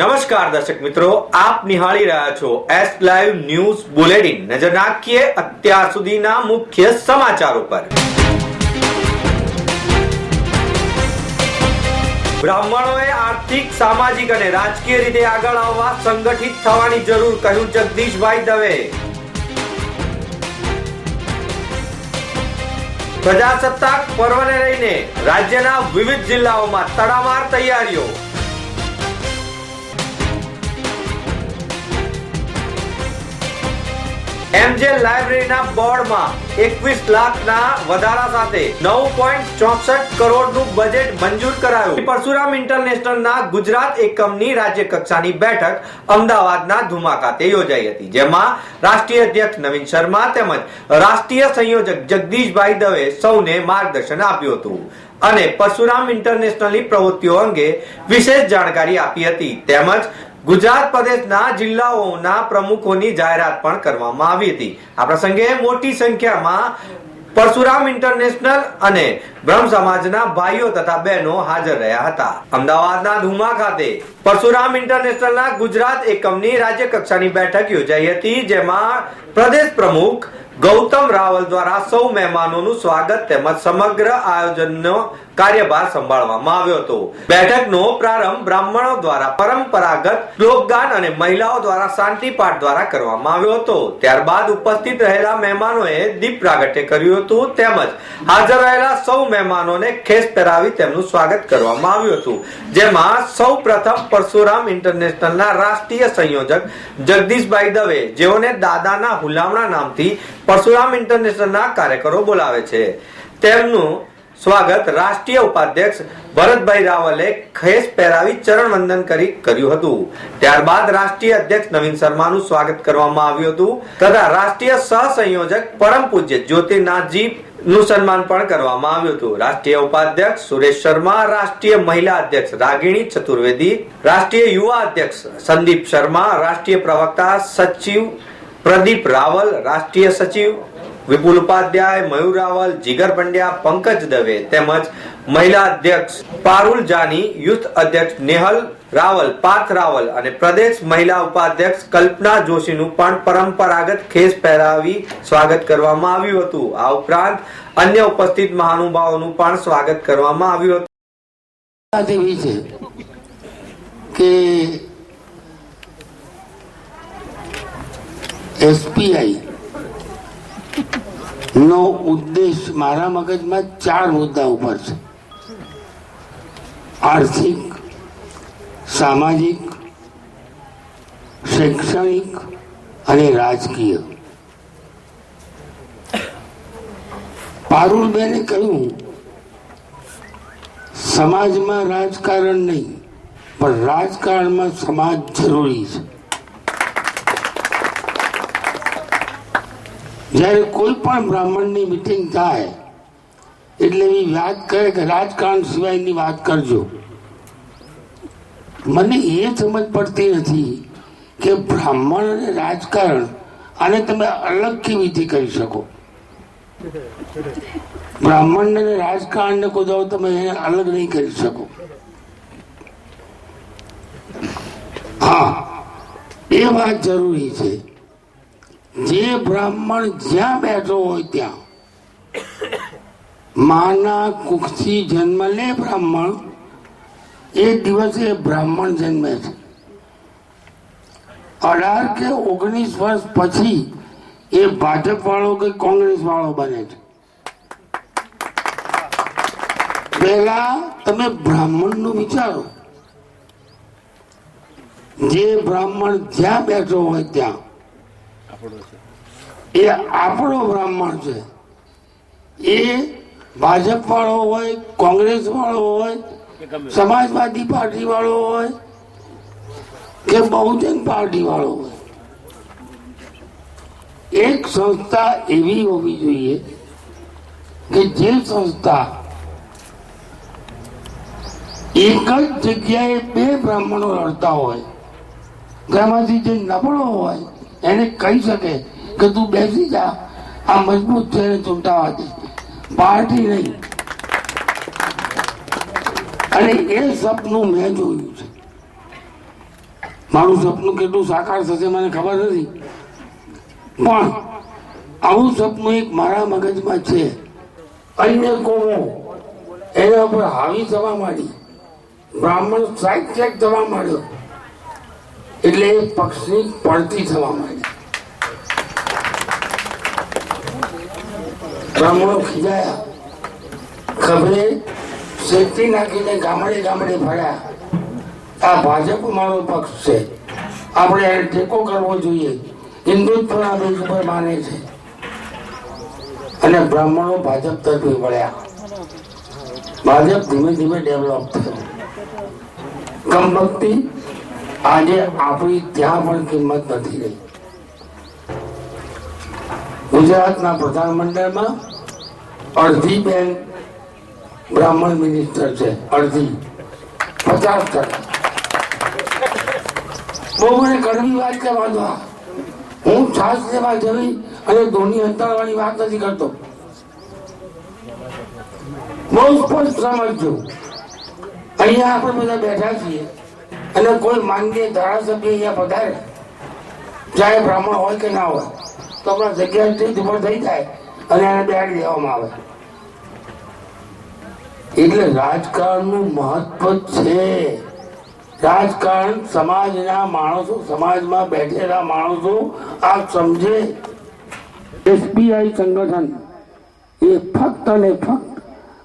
નમસ્કાર દર્શક મિત્રો, આપ નિહાળી રહ્યા છો એસ લાઈવ ન્યૂઝ બુલેટિન નજર નાખીએ અત્યાર સુધીના મુખ્ય સમાચારો પર. બ્રાહ્મણોએ આર્થિક, સામાજિક અને રાજકીય રીતે આગળ આવવા સંગઠિત થવાની જરૂર કહ્યું જગદીશભાઈ દવે. પ્રજાસત્તાક પર્વને લઈને રાજ્યના વિવિધ જિલ્લાઓમાં તડામાર તૈયારીઓ. એમજે લાઇબ્રેરીના બોર્ડમાં એકવીસ લાખના વધારા સાથે નવ પોઈન્ટ ચોસઠ કરોડનું બજેટ મંજૂર કરાયું. પરશુરામ ઇન્ટરનેશનલના ગુજરાત એકમની રાજ્ય કક્ષાની બેઠક અમદાવાદના ધુમા ખાતે યોજાઈ હતી, જેમાં રાષ્ટ્રીય અધ્યક્ષ નવીન શર્મા તેમજ રાષ્ટ્રીય સંયોજક જગદીશભાઈ દવે સૌને માર્ગદર્શન આપ્યું હતું અને પરશુરામ ઇન્ટરનેશનલની પ્રવૃત્તિઓ અંગે વિશેષ જાણકારી આપી હતી. તેમજ ગુજરાત પ્રદેશના જિલ્લાઓના પ્રમુખોની જાહેરાત પણ કરવામાં આવી હતી. આ પ્રસંગે મોટી સંખ્યામાં પરશુરામ ઇન્ટરનેશનલ અને બ્રહ્મ સમાજના ભાઈઓ તથા બહેનો હાજર રહ્યા હતા. અમદાવાદના ધુમા ખાતે પરશુરામ ઇન્ટરનેશનલના ગુજરાત એકમની રાજ્ય કક્ષાની બેઠક યોજાઈ હતી, જેમાં પ્રદેશ પ્રમુખ ગૌતમ રાવલ દ્વારા સૌ મહેમાનોનું સ્વાગત તેમજ સમગ્ર આયોજનનો કાર્યભાર સંભાળવામાં આવ્યો હતો. બેઠકનો પ્રારંભ બ્રાહ્મણો દ્વારા પરંપરાગત લોકગાન અને મહિલાઓ દ્વારા શાંતિ પાઠ દ્વારા કરવામાં આવ્યો હતો. ત્યારબાદ ઉપસ્થિત રહેલા મહેમાનોએ દીપ પ્રાગટ્ય કર્યું હતું તેમજ હાજર રહેલા સૌ મહેમાનોને ખેસ પહેરાવી તેમનું સ્વાગત કરવામાં આવ્યું હતું. જેમાં સૌ પ્રથમ પરશુરામ ઇન્ટરનેશનલના રાષ્ટ્રીય સંયોજક જગદીશભાઈ દવે, જેઓને દાદાના હુલામણા નામથી પરશુરામ ઇન્ટરનેશનલના કાર્યકરો બોલાવે છે. તેમનું સ્વાગત રાષ્ટ્રીય ઉપાધ્યક્ષ ભરતભાઈ રાવલે ખેસ પહેરાવી ચરણ વંદન કરી કર્યું હતું. ત્યારબાદ રાષ્ટ્રીય અધ્યક્ષ નવીન શર્માનું સ્વાગત કરવામાં આવ્યું હતું તથા રાષ્ટ્રીય સહ સંયોજક પરમ પૂજ્ય જ્યોતિનાથજી નું સન્માન પણ કરવામાં આવ્યું હતું. રાષ્ટ્રીય ઉપાધ્યક્ષ સુરેશ શર્મા, રાષ્ટ્રીય મહિલા અધ્યક્ષ રાગિણી ચતુર્વેદી, રાષ્ટ્રીય યુવા અધ્યક્ષ સંદીપ શર્મા, રાષ્ટ્રીય પ્રવક્તા સચિવ પ્રદીપ રાવલ, રાષ્ટ્રીય સચિવ વિપુલ ઉપાધ્યાય, મયુર રાવલ, જીગર પંડ્યા, પંકજ દવે તેમજ મહિલા અધ્યક્ષ પારુલ જાની, યુથ અધ્યક્ષ નેહલ રાવલ, પાર્થ રાવલ અને પ્રદેશ મહિલા ઉપાધ્યક્ષ કલ્પના જોશીનું પણ પરંપરાગત ખેસ પહેરાવી સ્વાગત કરવામાં આવ્યું હતું. આ ઉપરાંત અન્ય ઉપસ્થિત મહાનુભાવોનું પણ સ્વાગત કરવામાં આવ્યું હતું. એવી છે કે એસપીઆઈ નો ઉદ્દેશ મારા મગજમાં ચાર મુદ્દા ઉપર છે. આર્થિક સામાજિક, શૈક્ષણિક અને રાજકીય. પારુલબેને કહ્યું, સમાજમાં રાજકારણ નહીં, પણ રાજકારણમાં સમાજ જરૂરી છે. જ્યારે કોઈ પણ બ્રાહ્મણની મિટિંગ થાય, એટલે એ વાત કરે કે રાજકારણ સિવાયની વાત કરજો. મને એ સમજ પડતી નથી કે બ્રાહ્મણ અને રાજકારણ આને તમે અલગ કેવી રીતે કરી શકો? બ્રાહ્મણ અને રાજકારણને કોઈ તમે એને અલગ નહીં કરી શકો. હા, એ વાત જરૂરી છે. જે બ્રાહ્મણ જ્યાં બેઠો હોય ત્યાં, માના કુખથી જન્મ લે બ્રાહ્મણ એ દિવસે બ્રાહ્મણ જન્મે છે. અઢાર કે ઓગણીસ વર્ષ પછી એ ભાજપ વાળો કે કોંગ્રેસ વાળો બને છે. પહેલા તમે બ્રાહ્મણનું વિચારો. જે બ્રાહ્મણ જ્યાં બેઠો હોય ત્યાં. એ આપણો બ્રાહ્મણ છે. એ ભાજપ વાળો હોય, કોંગ્રેસ વાળો હોય સમાજવાદી પાર્ટી વાળો હોય કે બહુજન પાર્ટી વાળો હોય. એક સંસ્થા એવી હોવી જોઈએ કે જે સંસ્થા એક જ જગ્યાએ બે બ્રાહ્મણો લડતા હોય, તેમાંથી જે નબળો હોય, એને કહી શકે કે તું બેસી જા, આ મજબૂત છે ચૂંટાવાથી. ચૂંટાવા પાર્ટી નહીં. અને એ સપનું મેં જોયું છે. મારું સપનું કેટલું સાકાર થશે મને ખબર નથી. પણ આવું સપનું એક મારા મગજમાં છે. અન્ય કોમો એના પર હાવી થવા માંડી. બ્રાહ્મણ સાહિત્યક થવા માંડ્યો. એટલે એ પક્ષની પડતી થવા માંડી. બ્રાહ્મણો ખીજાયા. ખબરે શેતી નાખીને ગામડે ગામડે ફર્યા. આ ભાજપ મારો પક્ષ છે. આપણે ટેકો કરવો જોઈએ. હિન્દુત્વના બેઝ ઉપર માને છે. અને બ્રાહ્મણો ભાજપ તરફી વળ્યા. ભાજપ ધીમે ધીમે ડેવલપ થયો. કમબખતી આજે આપણી ત્યાં પણ કિંમત નથી રહી. ગુજરાતના પ્રધાનમંડળમાં અડધી બેન બ્રાહ્મણ મિનિસ્ટર છે અડધી પચાસ ટકા. બહુ મને કડવી વાત છે, વાંધો હું છાસ લેવા જવી અને ધોની અંતરવાની વાત નથી કરતો. બહુ સ્પષ્ટ સમજજો. અહીંયા આપણે બધા બેઠા છીએ અને કોઈ માનવીય ધારાસભ્ય અહીંયા પધારે. ચાહે બ્રાહ્મણ હોય કે ના હોય, તો આપણા જગ્યા ઉપર થઈ જાય અને એને બેડ દેવામાં આવે. એટલે રાજકારણનું મહત્વ છે. રાજકારણ સમાજના માણસો, સમાજમાં બેઠેલા માણસો આ સમજે. એસબીઆઈ સંગઠન એ ફક્ત અને ફક્ત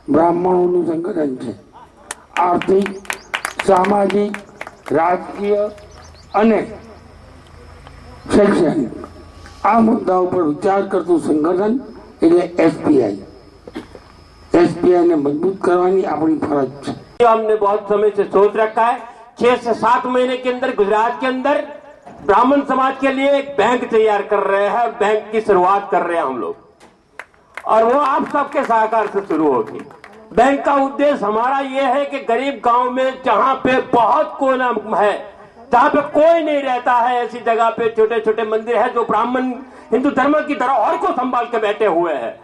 બ્રાહ્મણોનું સંગઠન છે. આર્થિક, સામાજિક, રાજકીય અને શૈક્ષણિક. આ મુદ્દા ઉપર વિચાર કરતું સંગઠન એટલે એસબીઆઈ. એસબીઆઈ ને મજબૂત કરવાની આપણી ફરજ છે हमने बहुत समय से सोच रखा है छह से सात महीने के अंदर गुजरात के अंदर ब्राह्मण समाज के लिए एक बैंक तैयार कर रहे हैं बैंक की शुरुआत कर रहे हैं हम लोग और वो आप सबके सहकार से शुरू होगी बैंक का उद्देश्य हमारा ये है कि गरीब गांव में जहां पे बहुत कोना है जहां पे कोई नहीं रहता है ऐसी जगह पे छोटे छोटे मंदिर है जो ब्राह्मण हिंदू धर्म की धरोहर को संभाल के बैठे हुए हैं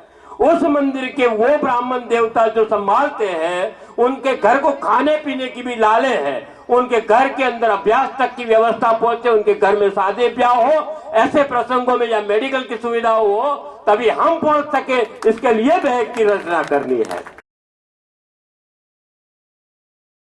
उस मंदिर के वो ब्राह्मण देवता जो संभालते हैं उनके घर को खाने पीने की भी लाले हैं उनके घर के अंदर अभ्यास तक की व्यवस्था पहुंचे उनके घर में शादी ब्याह हो ऐसे प्रसंगों में या मेडिकल की सुविधा हो तभी हम पहुंच सके इसके लिए बैंक की रचना करनी है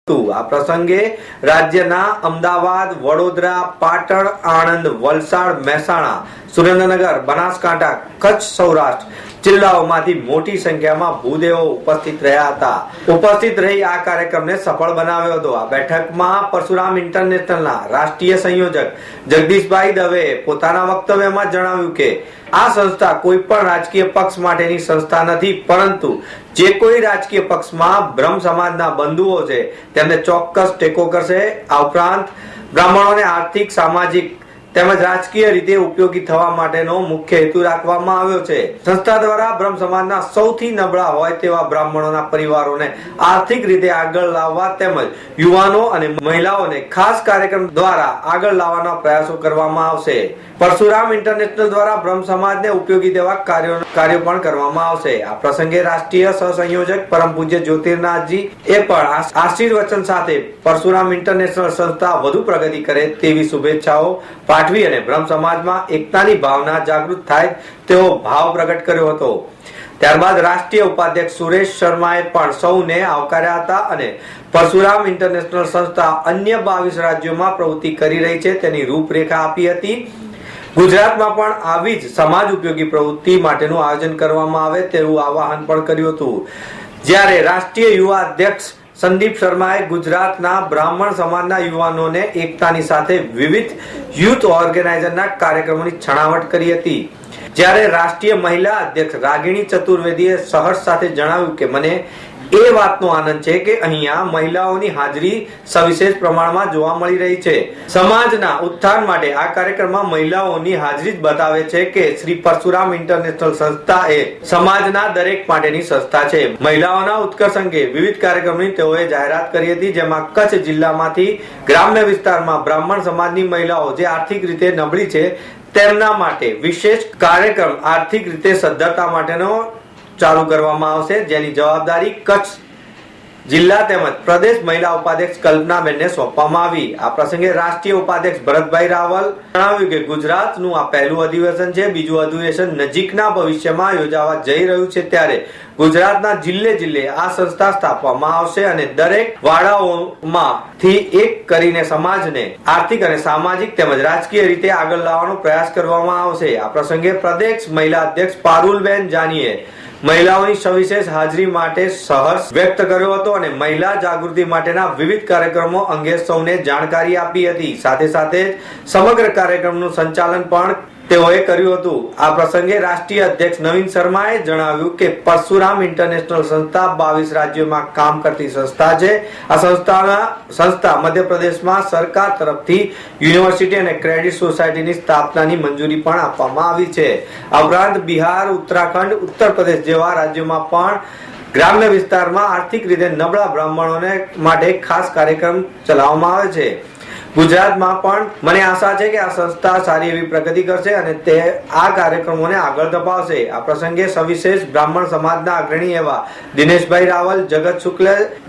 હતું. આ પ્રસંગે રાજ્યના અમદાવાદ વડોદરા પાટણ આણંદ વલસાડ મહેસાણા સુરેન્દ્રનગર બનાસકાંઠા કચ્છ સૌરાષ્ટ્ર જિલ્લાઓમાંથી મોટી સંખ્યામાં ભૂદેવો ઉપસ્થિત રહ્યા હતા. ઉપસ્થિત રહી આ કાર્યક્રમને સફળ બનાવ્યો હતો. આ બેઠકમાં પરશુરામ ઇન્ટરનેશનલના રાષ્ટ્રીય સંયોજક જગદીશભાઈ દવેએ પોતાના વક્તવ્યમાં જણાવ્યું કે, આ સંસ્થા કોઈ પણ રાજકીય પક્ષ માટેની સંસ્થા નથી, પરંતુ જે કોઈ રાજકીય પક્ષમાં બ્રહ્મ સમાજના બંધુઓ છે, તેમને ચોક્કસ ટેકો કરશે. આ ઉપરાંત બ્રાહ્મણોને આર્થિક, સામાજિક તેમજ રાજકીય રીતે ઉપયોગી થવા માટેનો મુખ્ય હેતુ રાખવામાં આવ્યો છે. સંસ્થા દ્વારા બ્રહ્મ સમાજના સૌથી નબળા હોય તેવા બ્રાહ્મણોના પરિવારોને આર્થિક રીતે આગળ લાવવા તેમજ યુવાનો અને મહિલાઓને ખાસ કાર્યક્રમ દ્વારા આગળ લાવવાના પ્રયાસો કરવામાં આવશે. પરશુરામ ઇન્ટરનેશનલ દ્વારા બ્રહ્મ સમાજને ઉપયોગી તેવા કાર્યો કાર્યો પણ કરવામાં આવશે. આ પ્રસંગે રાષ્ટ્રીય સહસંયોજક પરમ પૂજ્ય જ્યોતિર્નાથજી એ પણ આશીર્વચન સાથે પરશુરામ ઇન્ટરનેશનલ સંસ્થા વધુ પ્રગતિ કરે તેવી શુભેચ્છાઓ પાઠવી અને બ્રહ્મ સમાજમાં એકતાની ભાવના જાગૃત થાય તેવો ભાવ પ્રગટ કર્યો હતો. ત્યારબાદ રાષ્ટ્રીય ઉપાધ્યક્ષ સુરેશ શર્માએ પણ સૌને આવકાર્યા હતા અને પરશુરામ ઇન્ટરનેશનલ સંસ્થા અન્ય બાવીસ રાજ્યોમાં પ્રવૃત્તિ કરી રહી છે, તેની રૂપરેખા આપી હતી. ગુજરાતમાં પણ આવી જ સમાજ ઉપયોગી પ્રવૃત્તિ માટેનું આયોજન કરવામાં આવે તેવું આવાહન પણ કર્યું હતું. જ્યારે રાષ્ટ્રીય યુવા અધ્યક્ષ સંદીપ શર્માએ ગુજરાતના બ્રાહ્મણ સમાજના યુવાનોને એકતાની સાથે વિવિધ યુથ ઓર્ગેનાઇઝરના કાર્યક્રમોની છણાવટ કરી હતી. જ્યારે રાષ્ટ્રીય મહિલા અધ્યક્ષ રાગિણી ચતુર્વેદીએ સહર્ષ સાથે જણાવ્યું કે, મને એ વાતનો આનંદ છે કે અહીંયા મહિલાઓની હાજરી સવિશેષ પ્રમાણમાં જોવા મળી રહી છે. સમાજના ઉત્થાન માટે આ કાર્યક્રમમાં મહિલાઓની હાજરી જ બતાવે છે કે શ્રી પરશુરામ ઇન્ટરનેશનલ સંસ્થા એ સમાજના દરેક માટેની સંસ્થા છે. મહિલાઓના ઉત્કર્ષ અંગે વિવિધ કાર્યક્રમની તેઓએ જાહેરાત કરી હતી, જેમાં કચ્છ જિલ્લામાંથી ગ્રામ્ય વિસ્તારમાં બ્રાહ્મણ સમાજની મહિલાઓ જે આર્થિક રીતે નબળી છે, તેમના માટે વિશેષ કાર્યક્રમ આર્થિક રીતે સદ્ધરતા માટેનો ચાલુ કરવામાં આવશે, જેની જવાબદારી કચ્છ જિલ્લા તેમજ પ્રદેશ મહિલા ઉપાધ્યક્ષ કલ્પનાબેનને સોંપવામાં આવી. આ પ્રસંગે રાષ્ટ્રીય ઉપાધ્યક્ષ ભરતભાઈ રાવલ જણાવ્યું કે ગુજરાતનું આ પહેલું અધિવેશન છે, બીજું અધિવેશન નજીકના ભવિષ્યમાં યોજાવા જઈ રહ્યું છે ત્યારે ગુજરાતના જિલ્લે જિલ્લે આ સંસ્થા સ્થાપવામાં આવશે અને દરેક વાડાઓમાંથી એક કરીને સમાજને આર્થિક અને સામાજિક તેમજ રાજકીય રીતે આગળ લાવવાનો પ્રયાસ કરવામાં આવશે. આ પ્રસંગે પ્રદેશ મહિલા અધ્યક્ષ પારુલબેન જાનીએ મહિલાઓની સવિશેષ હાજરી માટે સહર્ષ વ્યક્ત કર્યો હતો અને મહિલા જાગૃતિ માટેના વિવિધ કાર્યક્રમો અંગે સૌને જાણકારી આપી હતી. સાથે સાથે સમગ્ર કાર્યક્રમનું સંચાલન પણ તેઓએ કર્યું હતું. આ પ્રસંગે રાષ્ટ્રીય અધ્યક્ષ નવીન શર્માએ જણાવ્યું કે પરશુરામ ઇન્ટરનેશનલ સંસ્થા બાવીસ રાજ્યોમાં કામ કરતી સંસ્થા છે. આ સંસ્થાના સંસ્થા મધ્યપ્રદેશમાં સરકાર તરફથી યુનિવર્સિટી અને ક્રેડિટ સોસાયટીની સ્થાપનાની મંજૂરી પણ આપવામાં આવી છે. આ ઉપરાંત બિહાર, ઉત્તરાખંડ, ઉત્તર પ્રદેશ જેવા રાજ્યોમાં પણ ગ્રામ્ય વિસ્તારમાં આર્થિક રીતે નબળા બ્રાહ્મણોને માટે ખાસ કાર્યક્રમ ચલાવવામાં આવે છે. ગુજરાતમાં પણ મને આશા છે કે આ સંસ્થા સારી એવી પ્રગતિ કરશે અને તે આ કાર્યક્રમોને આગળ ધપાવશે. આ પ્રસંગે સવિશેષ બ્રાહ્મણ સમાજના અગ્રણી એવા દિનેશભાઈ રાવલ, જગત શુક્લ,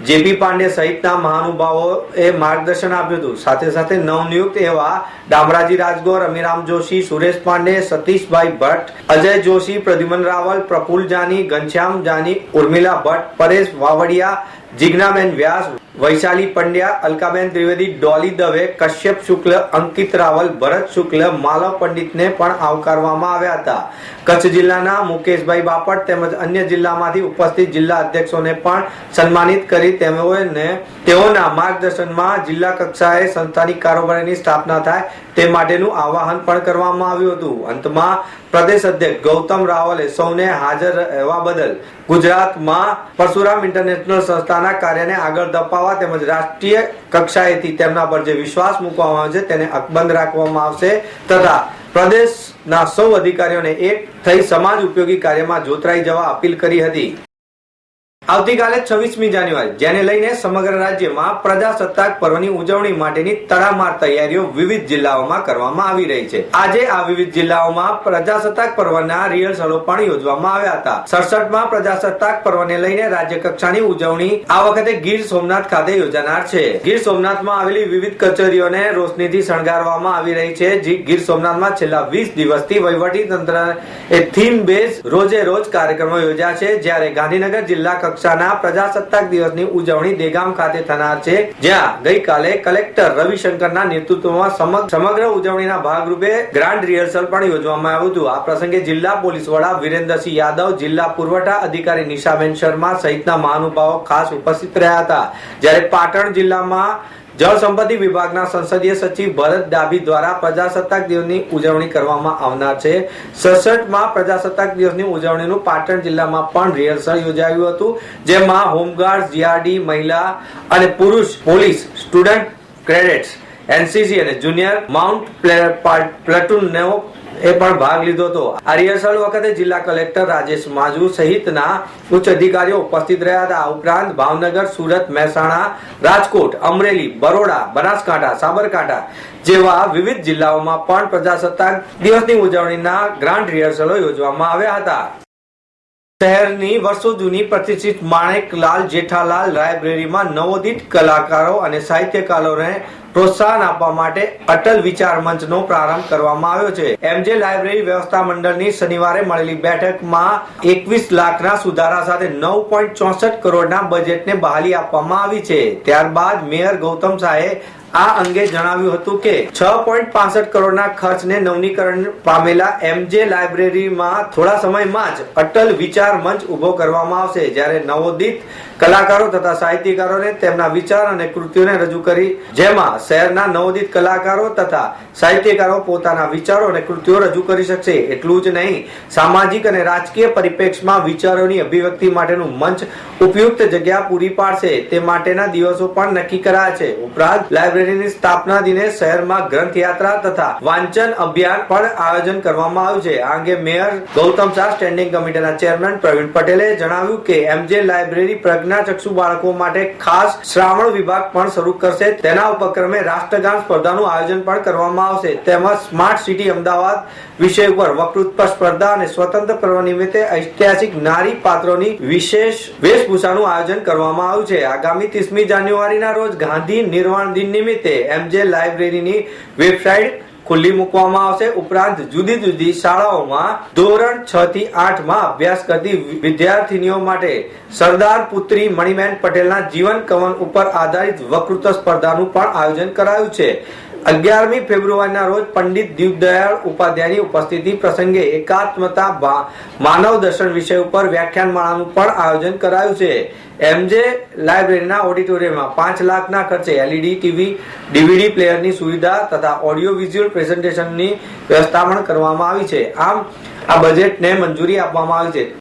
જેપી પાંડે સહિતના મહાનુભાવોએ માર્ગદર્શન આપ્યું હતું. સાથે સાથે નવનિયુક્ત એવા ડામરાજી રાજગોર, અમીરામ જોશી, સુરેશ પાંડે, સતીશભાઈ ભટ્ટ, અજય જોશી, પ્રદ્યુમન રાવલ, પ્રફુલ જાની, ઘનશ્યામ જાની, ઉર્મિલા ભટ્ટ, પરેશ વાવડિયા, જિજ્ઞાબેન વ્યાસ વૈશાલી પંડ્યા, અલકાબેન ત્રિવેદી, ડોલી દવે, કશ્યપ શુક્લ, અંકિત રાવલ, ભરત શુક્લ, માલવ પંડિતને પણ આવકારવામાં આવ્યા હતા. કચ્છ જિલ્લાના મુકેશભાઈ બાપટ તેમજ અન્ય જિલ્લામાંથી ઉપસ્થિત જિલ્લા અધ્યક્ષોને પણ સન્માનિત કરી તેઓને તેઓના માર્ગદર્શનમાં જિલ્લા કક્ષાએ સંસ્થાની કારોબારીની સ્થાપના થાય તે માટેનું આવાહન પણ કરવામાં આવ્યું હતું. અંતમાં પ્રદેશ અધ્યક્ષ ગૌતમ રાવલે સૌને હાજર રહેવા બદલ ગુજરાતમાં પરશુરામ ઇન્ટરનેશનલ સંસ્થાના કાર્યને આગળ ધપાવવા તેમજ રાષ્ટ્રીય કક્ષાએથી તેમના પર જે વિશ્વાસ મૂકવામાં આવે છે તેને અકબંધ રાખવામાં આવશે તથા પ્રદેશના સૌ અધિકારીઓને એક થઈ સમાજ ઉપયોગી કાર્યમાં જોતરાઈ જવા અપીલ કરી હતી. આવતીકાલે છવ્વીસમી જાન્યુઆરી, જેને લઈને સમગ્ર રાજ્યમાં પ્રજાસત્તાક પર્વની ઉજવણી માટેની તડામાર તૈયારીઓ વિવિધ જિલ્લાઓમાં કરવામાં આવી રહી છે. આજે આ વિવિધ જિલ્લાઓમાં પ્રજાસત્તાક પર્વના રિહર્સલો પણ યોજવામાં આવ્યા હતા. સડસઠમાં પ્રજાસત્તાક પર્વને લઈને રાજ્ય કક્ષાની ઉજવણી આ વખતે ગીર સોમનાથ ખાતે યોજાનાર છે. ગીર સોમનાથમાં આવેલી વિવિધ કચેરીઓને રોશનીથી શણગારવામાં આવી રહી છે. જે ગીર સોમનાથમાં છેલ્લા વીસ દિવસથી વહીવટી તંત્ર એ થીમ બેઝ રોજે રોજ કાર્યક્રમો યોજ્યા છે. જ્યારે ગાંધીનગર જિલ્લા કક્ષાના પ્રજાસત્તાક દિવસની ઉજવણી દેગામ ખાતે થનાર છે, જ્યાં ગઈકાલે કલેક્ટર રવિશંકરના નેતૃત્વમાં સમગ્ર ઉજવણીના ભાગરૂપે ગ્રાન્ડ રિહર્સલ પણ યોજવામાં આવ્યું હતું. આ પ્રસંગે જિલ્લા પોલીસ વડા વિરેન્દ્રસિંહ યાદવ, જિલ્લા પુરવઠા અધિકારી નિશાબેન શર્મા સહિતના મહાનુભાવો ખાસ ઉપસ્થિત રહ્યા હતા. જ્યારે પાટણ જિલ્લામાં જળ સંપત્તિ વિભાગના સંસદીય સચિવ ભરત ડાભી દ્વારા પ્રજાસત્તાક દિવસની ઉજવણી કરવામાં આવનાર છે. સડસઠમાં પ્રજાસત્તાક દિવસની ઉજવણીનું પાટણ જિલ્લામાં પણ રિહર્સલ યોજાયું હતું, જેમાં હોમગાર્ડ જીઆરડી મહિલા અને પુરુષ પોલીસ, સ્ટુડન્ટ ક્રેડિટ્સ એનસીસી અને જુનિયર માઉન્ટ પ્લેટૂનનો એ પણ ભાગ લીધો હતો. આ રિહર્સલ વખતે જિલ્લા કલેક્ટર રાજેશ માજુ સહિતના ઉચ્ચ અધિકારીઓ ઉપસ્થિત રહ્યા હતા. ઉપરાંત ભાવનગર, સુરત, મહેસાણા, રાજકોટ, અમરેલી, બરોડા, બનાસકાંઠા, સાબરકાંઠા જેવા વિવિધ જિલ્લાઓમાં પણ પ્રજાસત્તાક દિવસની ઉજવણીના ગ્રાન્ડ રિહર્સલો યોજવામાં આવ્યા હતા. શહેરની વર્ષો જૂની પ્રતિષ્ઠિત માણેકલાલ જેઠાલાલ લાઇબ્રેરીમાં નવોદિત કલાકારો અને સાહિત્યકારોને પ્રોત્સાહન આપવા માટે અટલ વિચાર મંચનો પ્રારંભ કરવામાં આવ્યો છે. એમજે લાઇબ્રેરી વ્યવસ્થા મંડળની શનિવારે મળેલી બેઠકમાં એકવીસ લાખના સુધારા સાથે નવ પોઈન્ટ ચોસઠ કરોડના બજેટને બહાલી આપવામાં આવી છે. ત્યારબાદ મેયર ગૌતમ શાહે આ અંગે જણાવ્યું હતું કે છ પોઈન્ટ પાસઠ કરોડના ખર્ચને નવનીકરણ પામેલા એમજે લાઇબ્રેરીમાં થોડા સમયમાં જ અટલ વિચાર મંચ ઊભો કરવામાં આવશે. જ્યારે નવોદિત કલાકારો તથા સાહિત્યકારોને તેમના વિચાર અને કૃતિઓને રજૂ કરી, જેમાં શહેરના નવોદિત કલાકારો તથા સાહિત્યકારો પોતાના વિચારો અને કૃતિઓ રજૂ કરી શકશે. એટલું જ નહીં, સામાજિક અને રાજકીય પરિપ્રેક્ષમાં વિચારોની અભિવ્યક્તિ માટેનું મંચ ઉપયુક્ત જગ્યા પૂરી પાડશે. તે માટેના દિવસો પણ નક્કી કરાયા છે. ઉપરાંત, લાઇબ્રેરીની સ્થાપના દિને શહેરમાં ગ્રંથયાત્રા તથા વાંચન અભિયાન પણ આયોજન કરવામાં આવ્યું છે. આ અંગે મેયર ગૌતમ શાહ, સ્ટેન્ડિંગ કમિટીના ચેરમેન પ્રવીણ પટેલે જણાવ્યું કે એમજે લાઇબ્રેરી પ્રજ્ઞા પ્રજ્ઞાચક્ષુ બાળકો માટે ખાસ શ્રાવણ વિભાગ પણ શરૂ કરશે. તેના ઉપક્રમે રાષ્ટ્રગાન સ્પર્ધાનું આયોજન પણ કરવામાં આવશે. તેમજ સ્માર્ટ સિટી અમદાવાદ વિષય ઉપર વક્તૃત્વ સ્પર્ધા અને સ્વતંત્ર પર્વ નિમિત્તે ઐતિહાસિક નારી પાત્રોની વિશેષ વેશભૂષાનું આયોજન કરવામાં આવ્યું છે. આગામી ત્રીસમી જાન્યુઆરીના રોજ ગાંધી નિર્વાણ દિન નિમિત્તે એમજે લાઇબ્રેરીની વેબસાઇટ ખુલ્લી મૂકવામાં આવશે. ઉપરાંત જુદી જુદી શાળાઓમાં ધોરણ છ થી આઠમાં અભ્યાસ કરતી વિદ્યાર્થીનીઓ માટે સરદાર પુત્રી મણિબેન પટેલના જીવન કવન ઉપર આધારિત વક્તૃત્વ સ્પર્ધાનું પણ આયોજન કરાયું છે. અગિયારમી ફેબ્રુઆરીના રોજ પંડિત દીપદયાળ ઉપાધ્યાયની ઉપસ્થિતિ પ્રસંગે એકાત્મતા માનવ દર્શન વિષય ઉપર વ્યાખ્યાનમાળાનું પણ આયોજન કરાયું છે. એમજે લાઇબ્રેરીના ઓડિટોરિયમમાં પાંચ લાખના ખર્ચે એલઈડી, ટીવી, ડીવીડી પ્લેયરની સુવિધા તથા ઓડિયો વિઝ્યુઅલ પ્રેઝન્ટેશનની વ્યવસ્થા પણ કરવામાં આવી છે. આમ, આ બજેટને મંજૂરી આપવામાં આવી છે.